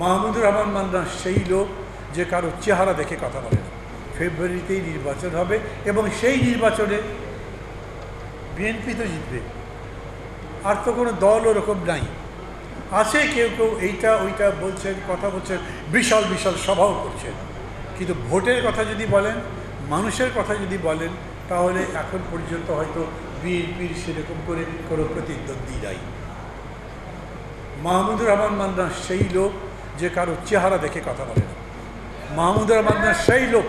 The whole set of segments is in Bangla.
মাহমুদুর রহমান মান্না সেই লোক যে কারও চেহারা দেখে কথা বলে ফেব্রুয়ারিতেই নির্বাচন হবে এবং সেই নির্বাচনে বিএনপি তো জিতবে। আর তো কোনো দল ওরকম নাই। আছে কেউ কেউ এইটা ওইটা বলছেন, কথা বলছেন, বিশাল বিশাল সভাও করছেন। কিন্তু ভোটের কথা যদি বলেন, মানুষের কথা যদি বলেন, তাহলে এখন পর্যন্ত হয়তো বিএনপির সেরকম করে কোনো প্রতিদ্বন্দ্বী নাই। মাহমুদুর রহমান মান্না সেই লোক যে কারও চেহারা দেখে কথা বলে। মাহমুদুর রহমান মান্না সেই লোক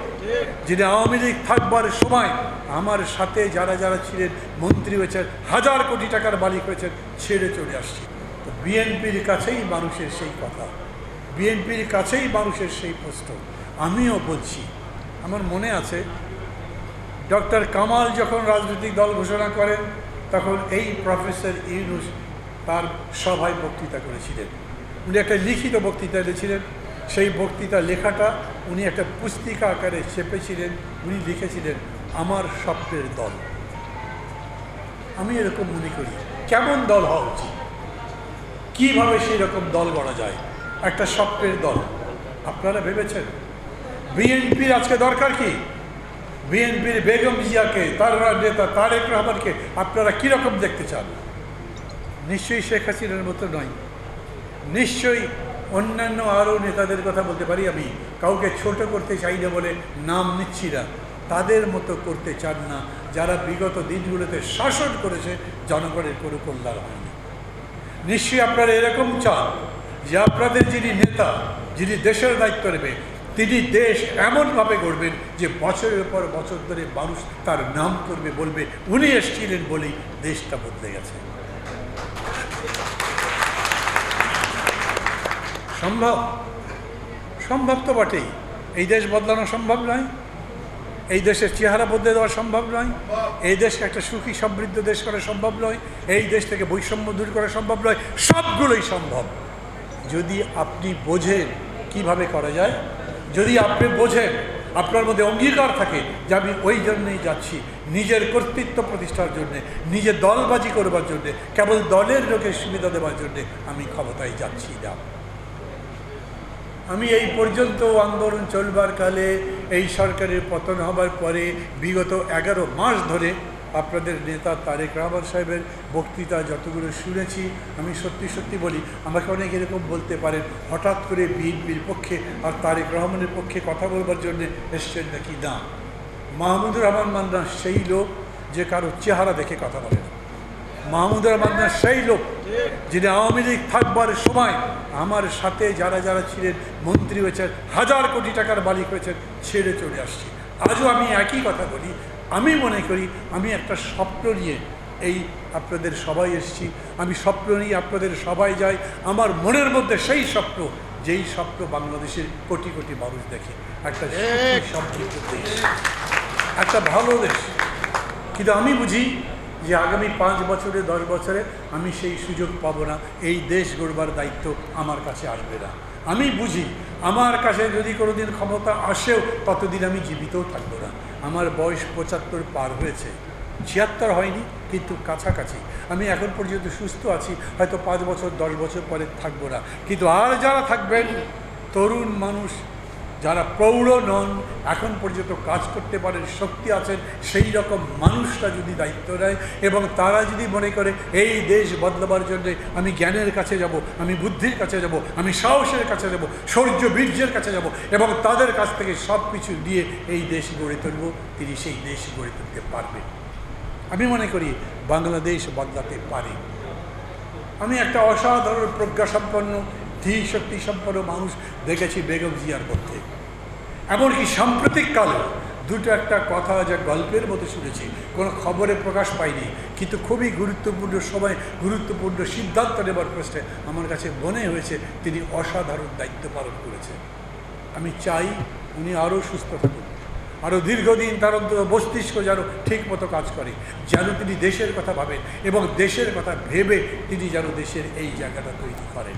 যিনি আওয়ামী লীগ থাকবার সময় আমার সাথে যারা যারা ছিলেন, মন্ত্রী হয়েছেন, হাজার কোটি টাকার মালিক হয়েছেন, ছেড়ে চলে আসছে। তো বিএনপির কাছেই মানুষের সেই কথা। বিএনপির কাছেই মানুষের সেই প্রশ্ন। আমিও বলছি, আমার মনে আছে, ডক্টর কামাল যখন রাজনৈতিক দল ঘোষণা করেন, তখন এই প্রফেসর ইউনুস তার সভায় বক্তৃতা করেছিলেন। উনি একটা লিখিত বক্তৃতা দিয়েছিলেন। সেই বক্তৃতা লেখাটা উনি একটা পুস্তিকা আকারে চেপেছিলেন, উনি লিখেছিলেন, আমার স্বপ্নের দল। আমি এরকম মনে করি, কেমন দল হওয়া উচিত? কীভাবে সেই রকম দল গড়া যায়? একটা স্বপ্নের দল। আপনারা ভেবেছেন? বিএনপির আজকে দরকার কি? বিএনপির বেগম জিয়াকে, তার নেতা তারেক রহমানকে আপনারা কীরকম দেখতে চান? নিশ্চয়ই শেখ হাসিনার মতো নয়। নিশ্চয়ই অন্যান্য আরও নেতাদের কথা বলতে পারি আমি। কাউকে ছোট করতে চাই না বলে নাম নিচ্ছি না। তাদের মতো করতে চান না। যারা বিগত দিনগুলোতে শাসন করেছে, জনগণের কোনো কল্যাণ হয়নি নিশ্চয়ই আপনারা এরকম চান যে আপনাদের যিনি নেতা, যিনি দেশের দায়িত্ব নেবে, তিনি দেশ এমনভাবে গড়বেন যে বছরের পর বছর ধরে মানুষ তার নাম করবে, বলবে, উনি এসেছিলেন বলেই দেশটা বদলে গেছে। সম্ভব? সম্ভব তো বটেই। এই দেশ বদলানো সম্ভব নয়। এই দেশের চেহারা বদলে দেওয়া সম্ভব নয়। এই দেশকে একটা সুখী, সমৃদ্ধ দেশ করা সম্ভব নয়। এই দেশ থেকে বৈষম্য দূর করা সম্ভব নয়। সবগুলোই সম্ভব। যদি আপনি বোঝেন কীভাবে করা যায়, যদি আপনি বোঝেন, আপনার মধ্যে অঙ্গীকার থাকে যে আমি ওই জন্যই যাচ্ছি, নিজের কর্তৃত্ব প্রতিষ্ঠার জন্যে, নিজের দলবাজি করবার জন্যে, কেবল দলের লোকের সুবিধা দেওয়ার জন্যে আমি ক্ষমতায় যাচ্ছি না। আমি এই পর্যন্ত আন্দোলন চলবার কালে এই সরকারের পতন হবার পরে বিগত এগারো মাস ধরে আপনাদের নেতা তারেক রহমান সাহেবের বক্তৃতা যতগুলো শুনেছি, আমি সত্যি সত্যি বলি, আমাকে অনেক এরকম বলতে পারেন, হঠাৎ করে বিএনপির পক্ষে আর তারেক রহমানের পক্ষে কথা বলবার জন্য এসছেন নাকি না? মাহমুদুর রহমান মান্না সেই লোক যে কারও চেহারা দেখে কথা বলে না। মাহমুদুর রহমান সেই লোক যিনি আওয়ামী লীগ থাকবার সময় আমার সাথে যারা যারা ছিলেন মন্ত্রী হয়েছেন হাজার কোটি টাকার মালিক হয়েছেন ছেড়ে চলে আসছি। আজও আমি একই কথা বলি আমি মনে করি আমি একটা স্বপ্ন নিয়ে এই আপনাদের সবাই এসেছি। আমি স্বপ্ন নিয়ে আপনাদের সবাই যাই আমার মনের মধ্যে সেই স্বপ্ন যেই স্বপ্ন বাংলাদেশের কোটি কোটি মানুষ দেখে। একটা সমৃদ্ধ দেশ একটা ভালো দেশ। কিন্তু আমি বুঝি যে আগামী পাঁচ বছরে, দশ বছরে আমি সেই সুযোগ পাবো না। এই দেশ গড়বার দায়িত্ব আমার কাছে আসবে না। আমি বুঝি, আমার কাছে যদি কোনো দিন ক্ষমতা আসেও ততদিন আমি জীবিতও থাকব না। আমার বয়স পঁচাত্তর পার হয়েছে। ছিয়াত্তর হয়নি, কিন্তু কাছাকাছি। আমি এখন পর্যন্ত সুস্থ আছি, হয়তো পাঁচ বছর, দশ বছর পরে থাকব না। কিন্তু আর যারা থাকবেন, তরুণ মানুষ যারা প্রৌঢ় নন, এখন পর্যন্ত কাজ করতে পারেন, শক্তি আছেন, সেই রকম মানুষরা যদি দায়িত্ব নেয় এবং তারা যদি মনে করে, এই দেশ বদলাবার জন্য আমি জ্ঞানের কাছে যাব, আমি বুদ্ধির কাছে যাব, আমি সাহসের কাছে যাব শৌর্য বীর্যের কাছে যাব এবং তাদের কাছ থেকে সব কিছু দিয়ে এই দেশ গড়ে তুলব, তিনি সেই দেশ গড়ে তুলতে পারবেন। আমি মনে করি বাংলাদেশ বদলাতে পারে। আমি একটা অসাধারণ প্রজ্ঞাসম্পন্ন ধী শক্তি সম্পন্ন মানুষ দেখেছি বেগম জিয়ার মধ্যে। এমনকি সাম্প্রতিক কালে দুটো একটা কথা যা গল্পের মতো শুনেছি, কোনো খবরে প্রকাশ পায়নি কিন্তু খুবই গুরুত্বপূর্ণ সময়, গুরুত্বপূর্ণ সিদ্ধান্ত নেবার প্রশ্নে আমার কাছে মনে হয়েছে তিনি অসাধারণ দায়িত্ব পালন করেছেন। আমি চাই উনি আরও সুস্থ থাকুন আরও দীর্ঘদিন তার মস্তিষ্ক যেন ঠিক মতো কাজ করে, যেন তিনি দেশের কথা ভাবেন এবং দেশের কথা ভেবে তিনি যেন দেশের এই জায়গাটা তৈরি করেন।